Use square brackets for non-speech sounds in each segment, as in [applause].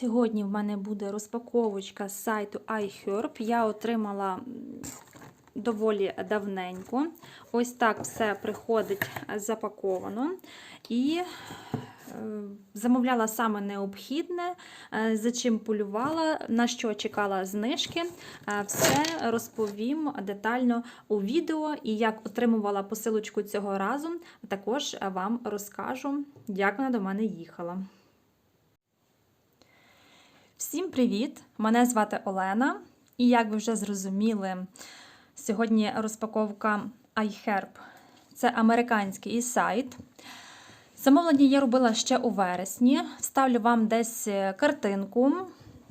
Сьогодні в мене буде розпаковочка з сайту iHerb. Я отримала доволі давненько. Ось так все приходить запаковано. І е, замовляла саме необхідне, е, за чим полювала, на що чекала знижки. Е, Все розповім детально у відео і як отримувала посилочку цього разу, також вам розкажу, як вона до мене їхала. Всім привіт! Мене звати Олена, і як ви вже зрозуміли, сьогодні розпаковка iHerb. Це американський сайт. Замовлення я робила ще у вересні. Вставлю вам десь картинку.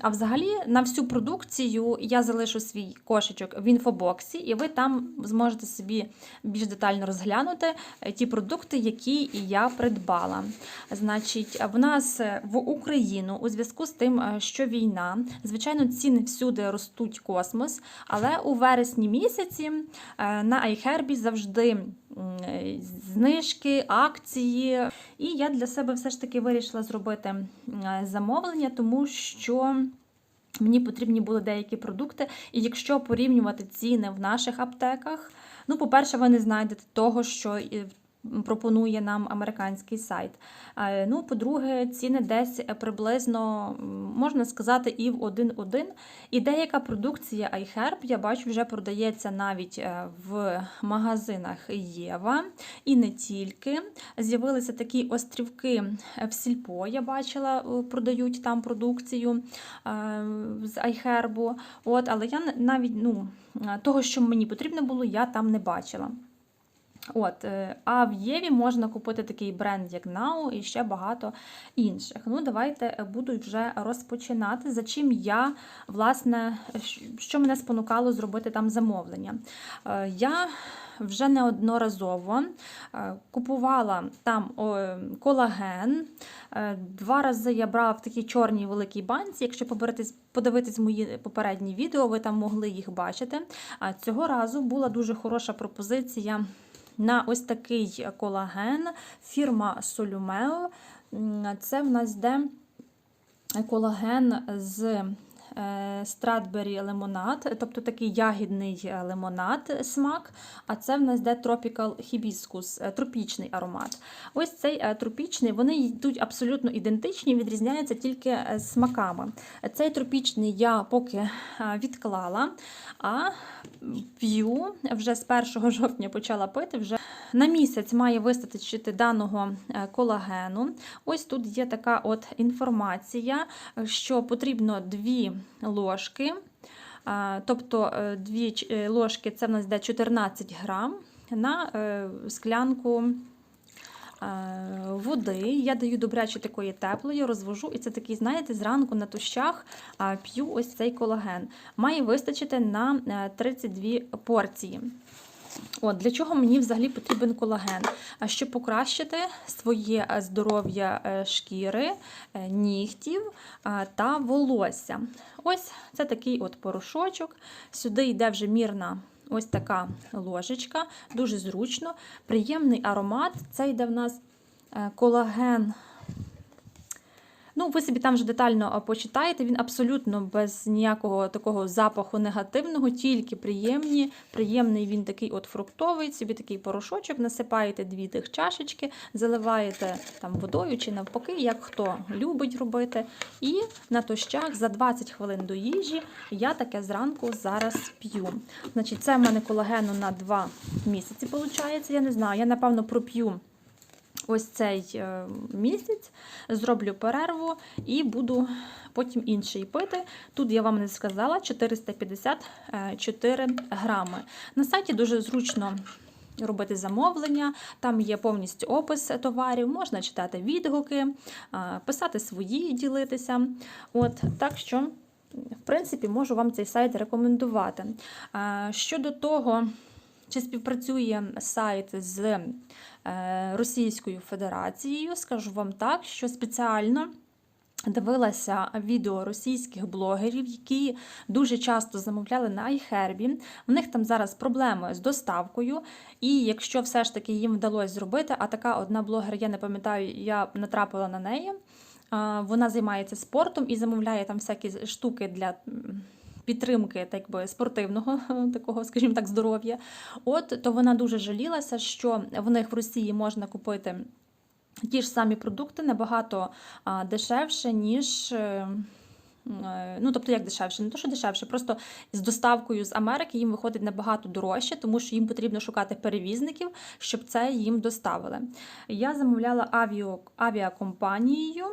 А взагалі на всю продукцію я залишу свій кошечок в інфобоксі, і ви там зможете собі більш детально розглянути ті продукти, які я придбала. Значить, в нас в Україну у зв'язку з тим, що війна, звичайно, ціни всюди ростуть космос, але у вересні місяці на iHerb завжди знижки, акції. І я для себе все ж таки вирішила зробити замовлення, тому що. Мені потрібні були деякі продукти, і якщо порівнювати ціни в наших аптеках, ну, по-перше, ви не знайдете того, що пропонує нам американський сайт. Ну, по-друге, ціни десь приблизно, можна сказати, і в 1-1. І деяка продукція iHerb, я бачу, вже продається навіть е, в магазинах Єва. І не тільки. З'явилися такі острівки в Сільпо, я бачила, е, продають там продукцію е, з iHerb. От, Але я навіть ну, того, що мені потрібно було, я там не бачила. От, А в Єві можна купити такий бренд, як Now, і ще багато інших. Ну, давайте буду вже розпочинати. За чим я, власне, що мене спонукало зробити там замовлення. Я вже неодноразово купувала там колаген. Два рази я брала в такій чорній великій банці. Якщо подивитись мої попередні відео, ви там могли їх бачити. Цього разу була дуже хороша пропозиція на ось такий колаген фірма Solumeo. Це в нас йде колаген з Страдбері лимонад, тобто такий ягідний лимонад смак, а це в нас йде Tropical Hibiscus, тропічний аромат. Ось цей тропічний, вони йдуть абсолютно ідентичні, відрізняються тільки смаками. Цей тропічний я поки відклала, а п'ю вже з 1 [laughs] жовтня почала пити. вже на місяць має вистачити даного колагену. Ось тут є така от інформація, що потрібно 2 ложки. Тобто 2 ложки це в нас йде 14 грам на склянку води. Я даю добряче такої теплої, розвожу, і це такий, знаєте, зранку на тощах п'ю ось цей колаген. Має вистачити на 32 порції. От, Для чого мені взагалі потрібен колаген? Щоб покращити своє здоров'я шкіри, нігтів та волосся. Ось це такий от порошочок. Сюди йде вже мірна ось така ложечка, дуже зручно, приємний аромат. Це йде в нас колаген. Ну, ви собі там вже детально почитаєте, він абсолютно без ніякого такого запаху негативного, тільки приємні. Приємний він такий от фруктовий, собі такий порошочок, насипаєте дві тих чашечки, заливаєте там водою чи навпаки, як хто любить робити. І на тощах за 20 хвилин до їжі я таке зранку зараз п'ю. Значить, Це в мене колагену на 2 місяці, виходить. Я не знаю, я, напевно, проп'ю ось цей місяць, зроблю перерву і буду потім інший пити. Тут я вам не сказала 454 грами. На сайті дуже зручно. Робити замовлення, там є повністю опис товарів, можна читати відгуки, писати свої, ділитися. От, Так що, в принципі, можу вам цей сайт рекомендувати. Щодо того, чи співпрацює сайт з Російською Федерацією, скажу вам так, що спеціально. Дивилася відео російських блогерів, які дуже часто замовляли на iHerb. В них там зараз проблеми з доставкою. І якщо все ж таки їм вдалося зробити, а така одна блогер, я не пам'ятаю, я натрапила на неї. Вона займається спортом і замовляє там всякі штуки для. Підтримки так би спортивного [laughs] такого, скажімо так, здоров'я. От то вона дуже жалілася, що в них в Росії можна купити ті ж самі продукти набагато дешевше, ніж. е, е, Ну, тобто, як дешевше, не то, що дешевше, просто з доставкою з Америки їм виходить набагато дорожче, тому що їм потрібно шукати перевізників, щоб це їм доставили. Я замовляла авіо, авіакомпанією,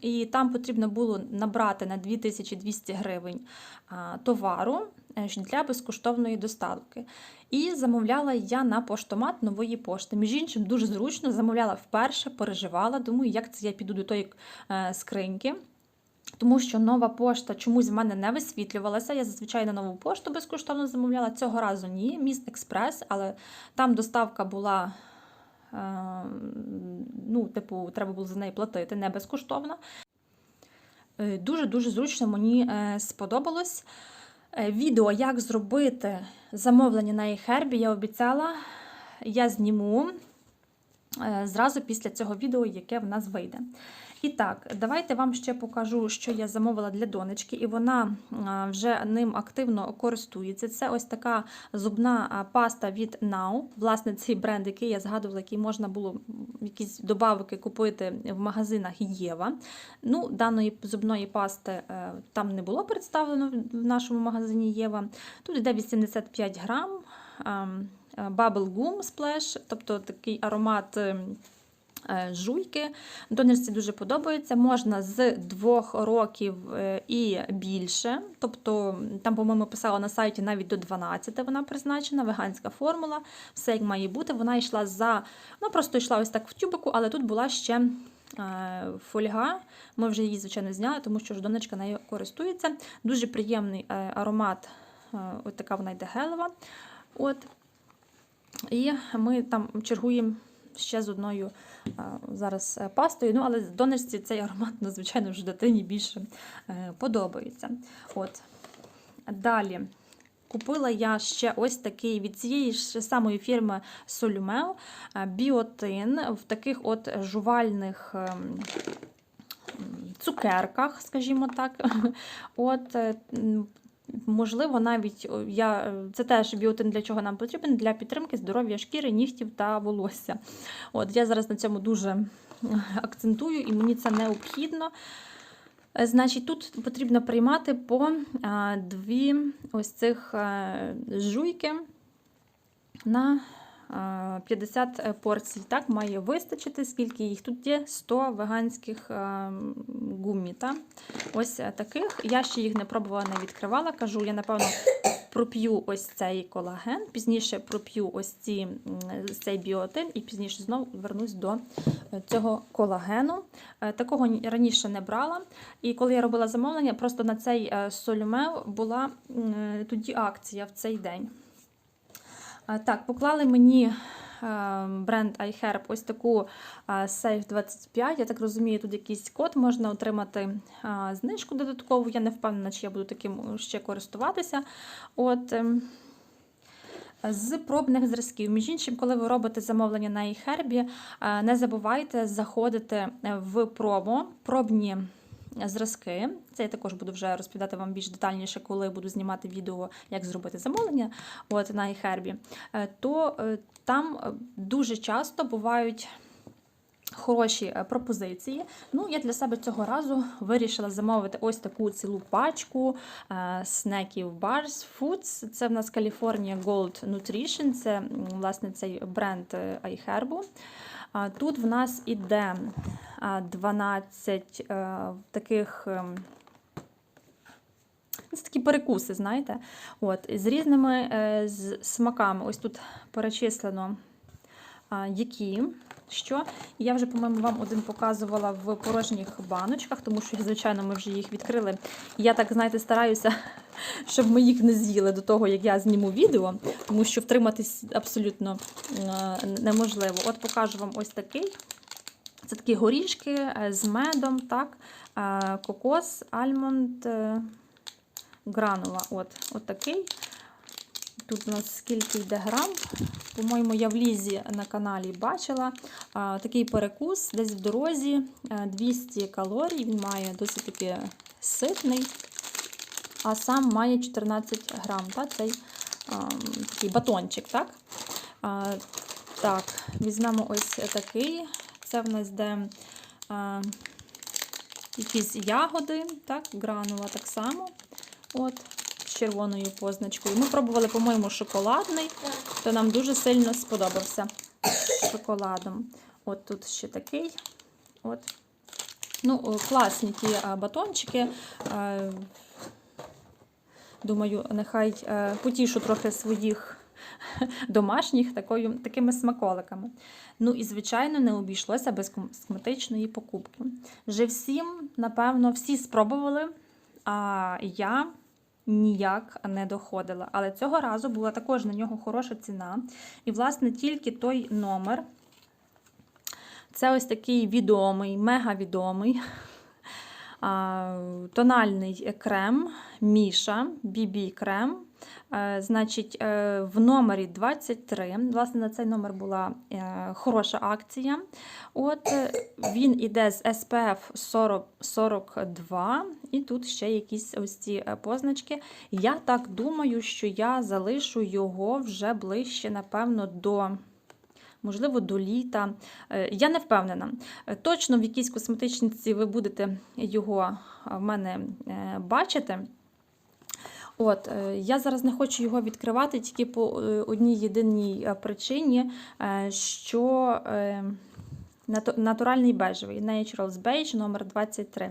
і там потрібно було набрати на 2200 гривень товару е, для безкоштовної доставки. І замовляла я на поштомат нової пошти. Між іншим, дуже зручно замовляла вперше, переживала. Думаю, як це я піду до тої е, скриньки. Тому що нова пошта чомусь в мене не висвітлювалася. Я зазвичай на нову пошту безкоштовно замовляла. Цього разу ні, міст експрес, але там доставка була. Е, Ну, типу, треба було за неї платити, не безкоштовно. Е, Дуже-дуже зручно мені е, сподобалось. Відео, як зробити замовлення на iHerb, я обіцяла, я зніму зразу після цього відео, яке в нас вийде. І так, давайте вам ще покажу, що я замовила для донечки, і вона вже ним активно користується. Це ось така зубна паста від Now. Власне, цей бренд, який я згадувала, який можна було якісь добавки купити в магазинах Єва. Ну, Даної зубної пасти е, там не було представлено в- нашому магазині Єва. Тут йде 85 грам. Bubble Gum Splash, тобто такий аромат ем, е, жуйки. Донорці дуже подобається. Можна з двох років е, і більше. Тобто, там, по-моєму, писала на сайті навіть до 12 вона призначена, веганська формула, все як має бути. Вона йшла за, ну просто йшла ось так в тюбику, але тут була ще. е, Фольга, ми вже її, звичайно, зняли, тому що ж донечка нею користується. Дуже приємний аромат, ось така вона йде гелева. От. І ми там чергуємо ще з одною а, зараз е, пастою. Ну, але донечці цей аромат, ну, звичайно, вже дитині більше е, подобається. От. Далі. Купила я ще ось такий від цієї ж самої фірми Solumeo е, біотин в таких от жувальних ем, цукерках, скажімо так. [laughs] От, е, Можливо, навіть я, е, це теж біотин для чого нам потрібен? Для підтримки здоров'я шкіри, нігтів та волосся. От Я зараз на цьому дуже е, акцентую, і мені це необхідно. Е, Значить, тут потрібно приймати по дві ось цих жуйки на 50 порцій. Так, має вистачити, скільки їх тут є 100 веганських а, гумі. Та? Ось е, таких. Я ще їх не пробувала, не відкривала. Кажу, я напевно проп'ю ось цей колаген, пізніше проп'ю ось ці, цей біотин, і пізніше знову вернусь до е, цього колагену. Е, Такого раніше не брала. І коли я робила замовлення, просто на цей е, була е, тоді акція в цей день. Так, поклали мені е, бренд iHerb ось таку е, Safe 25. Я так розумію, тут якийсь код можна отримати е, знижку додаткову. Я не впевнена, чи я буду таким ще користуватися. От. ем, З пробних зразків. Між іншим, коли ви робите замовлення на iHerb, не забувайте заходити в промо, пробні зразки. Це я також буду вже розповідати вам більш детальніше, коли буду знімати відео, як зробити замовлення от, на iHerb. Е, То е, там е, дуже часто бувають. Хороші пропозиції. Ну, я для себе цього разу вирішила замовити ось таку цілу пачку снеків Bars Foods. Це в нас California Gold Nutrition, це власне цей бренд iHerb. Тут в нас іде 12 е, таких. ем, Це такі перекуси, знаєте, От, з різними е, з смаками. Ось тут перечислено, які, що. Я вже, по-моєму, вам один показувала в порожніх баночках, тому що, звичайно, ми вже їх відкрили. Я так, знаєте, стараюся, [laughs] щоб ми їх не з'їли до того, як я зніму відео, тому що втриматись абсолютно е, неможливо. От покажу вам ось такий. Це такі горішки е, з медом, так, е, кокос, альмонд, гранула. От, от такий. Тут у нас скільки йде грам. По-моєму, я в лізі на каналі бачила такий перекус десь в дорозі. е, 200 калорій. Він має досить таки ситний, а сам має 14 грам. Та, цей такий батончик. Так? Так, візьмемо ось такий. Це в нас де а, якісь ягоди, так, гранула так само. От, з червоною позначкою. Ми пробували, по-моєму, шоколадний, то нам дуже сильно сподобався з шоколадом. От тут ще такий. От. Ну, класні ті батончики. Е, Думаю, нехай е, потішу трохи своїх [laughs] домашніх такою, такими смаколиками. Ну і, звичайно, не обійшлося без косметичної покупки. Вже всім, напевно, всі спробували, а я ніяк не доходила. Але цього разу була також на нього хороша ціна. І, власне, тільки той номер. Це ось такий відомий, мега відомий тональний крем Міша BB крем. Е, Значить, е, в номері 23. Власне, на цей номер була е, хороша акція. От Він іде з SPF 40, 42, і тут ще якісь ось ці позначки. Я так думаю, що я залишу його вже ближче, напевно, до. Можливо, до літа. Я не впевнена. Точно в якійсь косметичниці ви будете його в мене бачити. От, е, я зараз не хочу його відкривати тільки по е, одній єдиній е, причині, що натуральний бежевий Naturals Beige номер 23.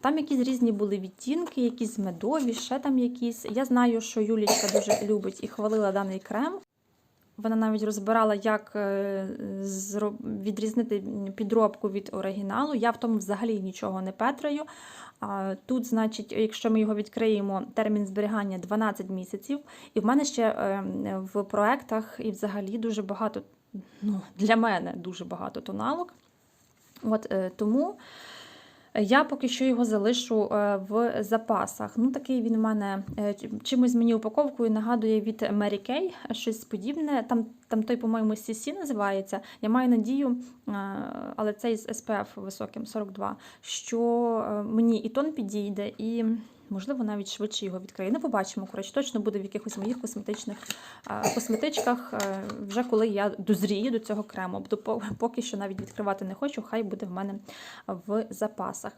Там якісь різні були відтінки, якісь медові, ще там якісь. Я знаю, що Юлічка дуже любить і хвалила даний крем. Вона навіть розбирала, як е, відрізнити підробку від оригіналу. Я в тому взагалі нічого не петраю. Тут, значить, якщо ми його відкриємо, термін зберігання 12 місяців. І в мене ще е, в проектах і взагалі дуже багато, ну, для мене дуже багато тоналок. От, е, тому я поки що його залишу е, в запасах. Ну, такий він у мене е, чимось мені упаковкою нагадує від Mary Kay, щось подібне. Там, там той, по-моєму, CC називається. Я маю надію, е, але цей з SPF високим 42, що мені і тон підійде, і. Можливо, навіть швидше його відкриє. Не побачимо. Коротше, точно буде в якихось моїх косметичних косметичках, е, вже коли я дозрію до цього крему. Бо поки що навіть відкривати не хочу, хай буде в мене в запасах.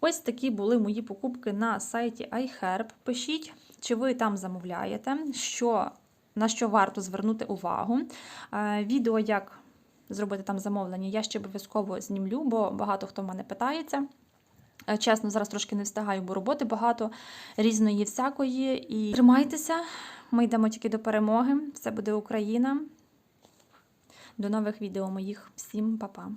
Ось такі були мої покупки на сайті iHerb. Пишіть, чи ви там замовляєте, що, на що варто звернути увагу. Е, Відео, як зробити там замовлення, я ще обов'язково знімлю, бо багато хто в мене питається. Е, Чесно, зараз трошки не встигаю, бо роботи багато різної всякої. І тримайтеся, ми йдемо тільки до перемоги. Все буде Україна. До нових відео моїх. Всім па-па.